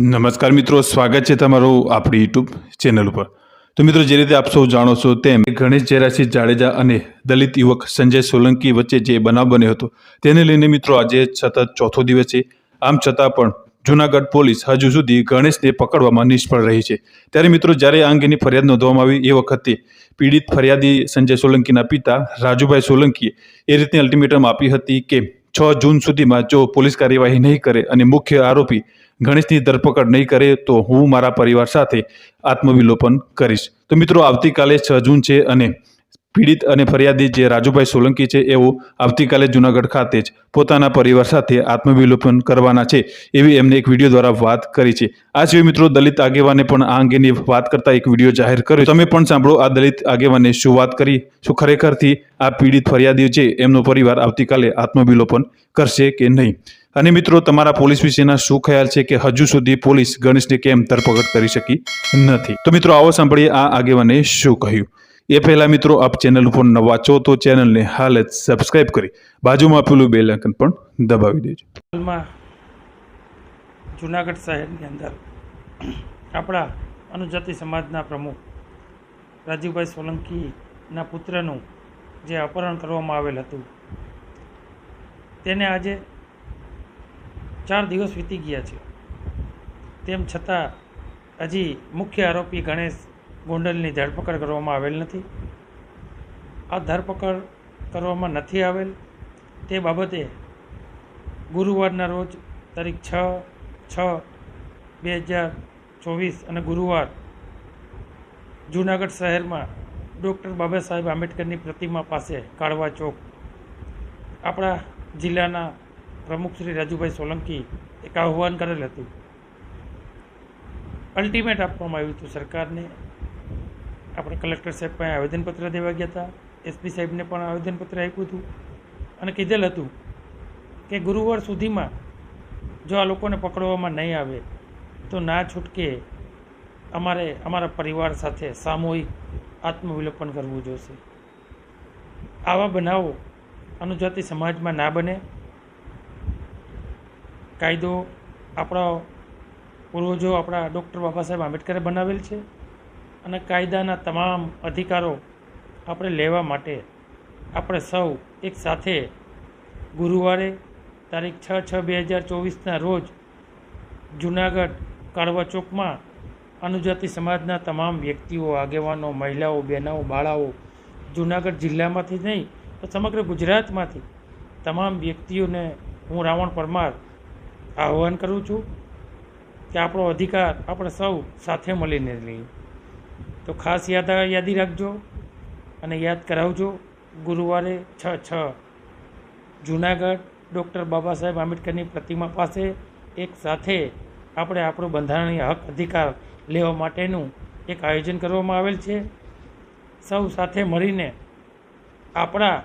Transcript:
નમસ્કાર મિત્રો, સ્વાગત છે તમારું આપણી યુટ્યુબ ચેનલ ઉપર. તો મિત્રો, જે રીતે આપ સૌ જાણો છો તેમ ગણેશ જયરાસિંહ જાડેજા અને દલિત યુવક સંજય સોલંકી વચ્ચે જે બનાવ બન્યો હતો, તેને લઈને મિત્રો, આજે સતત ચોથો દિવસ છે. આમ છતાં પણ જુનાગઢ પોલીસ હજુ સુધી ગણેશને પકડવામાં નિષ્ફળ રહી છે. ત્યારે મિત્રો, જ્યારે આ અંગેની ફરિયાદ નોંધવામાં આવી, એ વખતે પીડિત ફરિયાદી સંજય સોલંકીના પિતા રાજુભાઈ સોલંકીએ એ રીતની અલ્ટિમેટમ આપી હતી કે છ જૂન સુધીમાં જો પોલીસ કાર્યવાહી નહીં કરે અને મુખ્ય આરોપી ગણેશની ધરપકડ નહીં કરે તો હું મારા પરિવાર સાથે આત્મવિલોપન કરીશ. તો મિત્રો, આવતીકાલે છ જૂન છે અને પીડિત અને ફરિયાદી જે રાજુભાઈ સોલંકી છે, એઓ આવતીકાલે જુનાગઢ ખાતે જ પોતાના પરિવાર સાથે આત્મવિલોપન કરવાના છે એવી એમને એક વીડિયો દ્વારા વાત કરી છે. આ સિવાય મિત્રો દલિત આગેવાને પણ આ અંગેની વાત કરતા એક વીડિયો જાહેર કર્યો. તમે પણ સાંભળો આ દલિત આગેવાને શું વાત કરી, શું ખરેખરથી આ પીડિત ફરિયાદીઓ છે, એમનો પરિવાર આવતીકાલે આત્મવિલોપન કરશે કે નહીં? અને મિત્રો, તમારા પોલીસ વિશેના શું ખ્યાલ છે કે હજુ સુધી પોલીસ ગણેશને કેમ ધરપકડ કરી શકી નથી? તો મિત્રો, આવો સાંભળીએ આ આગેવાને શું કહ્યું. એ પહેલા મિત્રો આપ ચેનલ ઉપર નવા છો તો ચેનલને હાલ જ સબસ્ક્રાઇબ કરી બાજુમાં આપેલું બેલ આઇકન પણ દબાવી દેજો. હાલમાં જુનાગઢ શહેરની અંદર આપણા અનુજાતિ સમાજના પ્રમુખ રાજીવભાઈ સોલંકીના પુત્રનું જે અપહરણ કરવામાં આવેલ હતું, તેને આજે ચાર દિવસ વીતી ગયા છે. તેમ છતાં હજી મુખ્ય આરોપી ગણેશ ગોંડલની ધરપકડ કરવામાં આવેલ નથી. આ ધરપકડ કરવામાં નથી આવેલ. તે બાબતે ગુરુવારના રોજ તારીખ છ છ, બે હજાર ચોવીસ અને ગુરુવાર જૂનાગઢ શહેરમાં ડૉક્ટર બાબા સાહેબ આંબેડકરની પ્રતિમા પાસે કાળવા ચોક. આપણા જિલ્લાના પ્રમુખ શ્રી રાજુભાઈ સોલંકી એક આહ્વાન કરેલ હતું. અલ્ટિમેટ આપવામાં આવ્યું હતું સરકારને. આપણે કલેક્ટર સાહેબ પાસે આવેદનપત્ર દેવા ગયા હતા એસપી સાહેબને પણ આવેદનપત્ર આપ્યું હતું અને કીધેલ હતું કે ગુરુવાર સુધીમાં જો આ લોકોને પકડવામાં નહીં આવે, તો ના છૂટકે અમારે, અમારા પરિવાર સાથે સામૂહિક આત્મવિલોપન કરવું જોશે. આવા બનાવો અનુજાતિ સમાજમાં ના બને. કાયદો આપણા પૂર્વજો આપણા ડૉક્ટર બાબા સાહેબ આંબેડકરે બનાવેલ છે. અને કાયદાના તમામ અધિકારો આપણે લેવા માટે આપણે સૌ એક સાથે ગુરુવારે તારીખ છ છ બે હજાર ચોવીસના રોજ જુનાગઢ કાળવા ચોકમાં અનુજાતિ સમાજના તમામ વ્યક્તિઓ, આગેવાનો, મહિલાઓ બહેનાઓ બાળાઓ જુનાગઢ જિલ્લામાંથી નહીં, તો સમગ્ર ગુજરાતમાંથી તમામ વ્યક્તિઓને હું રાવણ પરમાર આહ્વાન કરું છું કે આપણો અધિકાર આપણે સૌ સાથે મળીને લઈએ. તો ખાસ યાદ યાદી રાખજો અને યાદ કરાવજો. ગુરુવારે છ છ. જુનાગઢ ડૉક્ટર બાબા સાહેબ આંબેડકરની પ્રતિમા પાસે એક સાથે આપણે આપણો બંધારણીય હક અધિકાર લેવા માટેનું એક આયોજન કરવામાં આવેલ છે. સૌ સાથે મળીને આપણા